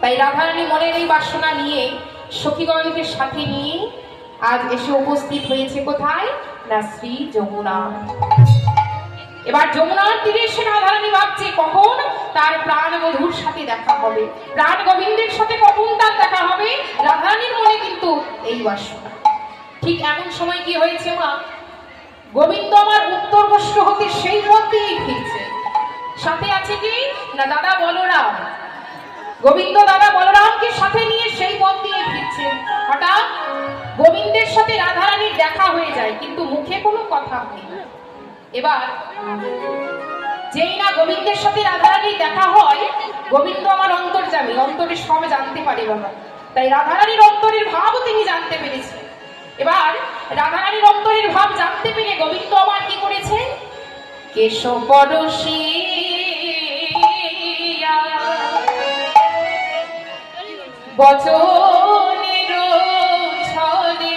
তাই রাধারানী মনের এই বাসনা নিয়ে সখীগণকে সাথে নিয়ে আজ এসে উপস্থিত হয়েছে কোথায়? না শ্রী যমুনা। এবার যমুনার তীরে এসে রাধারানী ভাবছে, কখন তার প্রাণ বধুর সাথে দেখা হবে? প্রাণ গোবিন্দের সাথে কখন তার দেখা হবে? রাধারানীর মনে কিন্তু এই বাসনা। ঠিক এমন সময় কি হয়েছে মা? গোবিন্দ আমার উত্তর হতে সেই পথ দিয়েই ফিরছে। সাথে আছে কি? না দাদা, বলরাম গোবিন্দ দাদা বলরামকে সাথে নিয়ে সেই পথ দিয়ে ফিরছে। হঠাৎ গোবিন্দের সাথে রাধারানীর দেখা হয়ে যায়, কিন্তু মুখে কোনো কথা হয় না। এবার যেই না গোবিন্দের সাথে রাধারানীর দেখা হয়, গোবিন্দ আমার অন্তর অন্তর্জামী অন্তরে সব জানতে পারে বাবা। তাই রাধারানীর অন্তরের ভাবও তিনি জানতে পেরেছেন এবার রাধারানীর অন্তরের ভাব জানতে পেরে গোবিন্দ আমার কি করেছে? কেশব পরশিয়া বচনের ছলে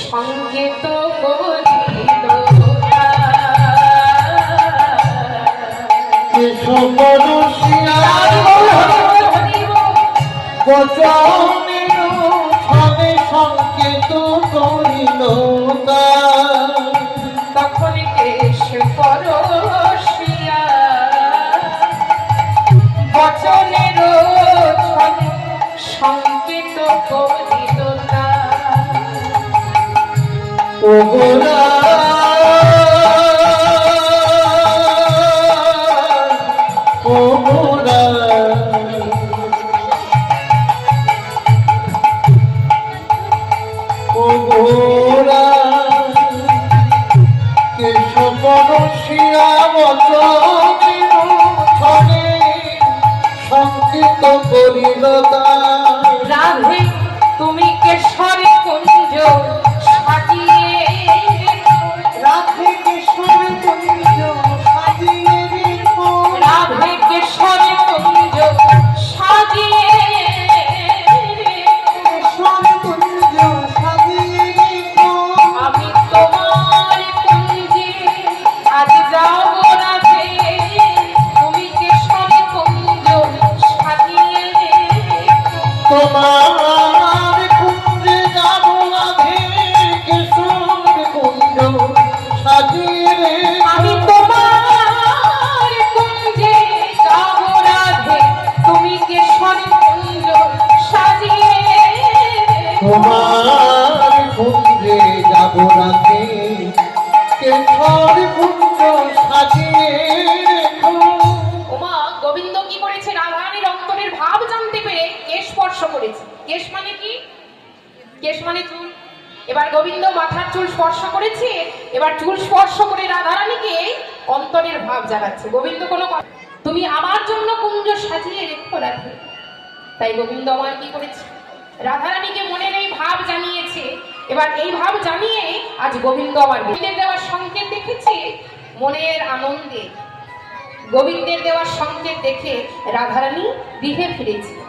সংকেত করিল সংকেত করিল তখন কেশ পরশিয়া ওগোরা তোমার কুঞ্জে যাব রাধে কৃষ্ণ কুঞ্জ সাজিয়ে আমি তোমার কুঞ্জে যাব রাধে তুমি কেশর কুঞ্জ সাজিয়ে তোমার করেছে। কেশ মানে কি? কেশ মানে চুল। এবার গোবিন্দ মাথার চুল স্পর্শ করেছে, এবার চুল স্পর্শ করে রাধারানীকে অন্তরের ভাব গোবিন্দ কোনো তুমি আমার জন্য কুঞ্জ সাজিয়ে রেখো তাই গোবিন্দ আমার কি করেছে? রাধারানীকে মনের এই ভাব জানিয়েছে। এবার এই ভাব জানিয়ে আজ গোবিন্দ আমার গোবিন্দের দেওয়ার সংকেত দেখেছে মনের আনন্দে। গোবিন্দের দেওয়ার সংকেত দেখে রাধারানী গৃহে ফিরেছে।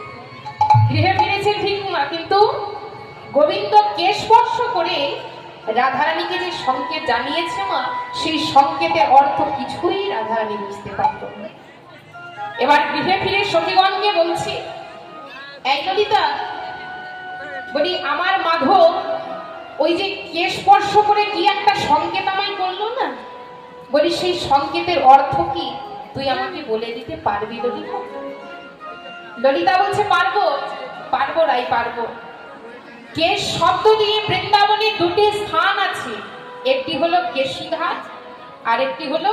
গৃহে ফিরেছে ঠিক না কিন্তু গোবিন্দ কে স্পর্শ করে রাধারানীকে যে সংকেত জানিয়েছে মা, সেই সংকেতের অর্থ কিছুই রাধারানী বুঝতে পারত না। এবার গৃহে ফিরে সখীগণকে বলছি, এই ললিতা, বলি আমার মাধব ওই যে কে স্পর্শ করে কি একটা সংকেত আমায় করল না? বলি সেই সংকেতের অর্থ কি? তুই আমাকে বলে দিতে পারবি ললিতা? ললিতা বলছে, পারব। পারব রাই পারব। কেশ শব্দ দিয়ে বৃন্দাবনে দুটি স্থান আছে। একটি হলো কেশিঘাট আর একটি হলো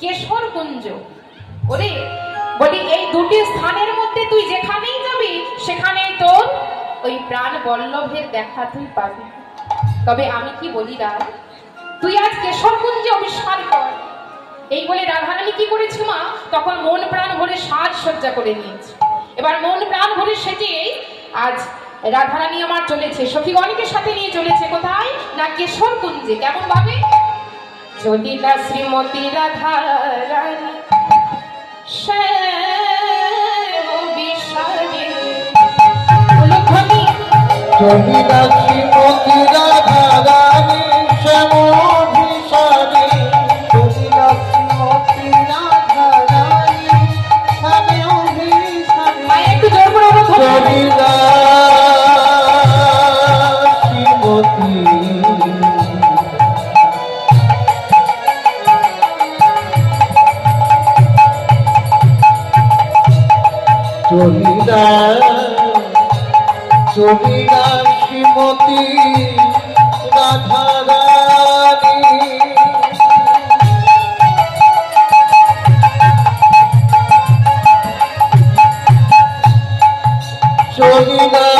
কেশর কুঞ্জ ওরে, বলি, এই দুটি স্থানের মধ্যে তুই যেখানেই যাবি, সেখানেই তোর ওই প্রাণ বল্লভের দেখা তুই পাবি। তবে আমি কি বলি রায় তুই আজ কেশরকুঞ্জে আবিষ্কার কর। এই বলে রাধারানী কি করেছে মা? তখন মন প্রাণ ভরে সাজ সজ্জা করে নিয়েছে। এবার মন প্রাণ ভরে সেজে আজ রাধারানী আমার চলেছে। সখীগণকে সাথে নিয়ে চলেছে কোথায়? না কেশর কুঞ্জে। কেমন ভাবে যদি না শ্রীমতী রাধারানী শ্রীমতী চলিলা শ্রীমতী রাধা রানী চলিলা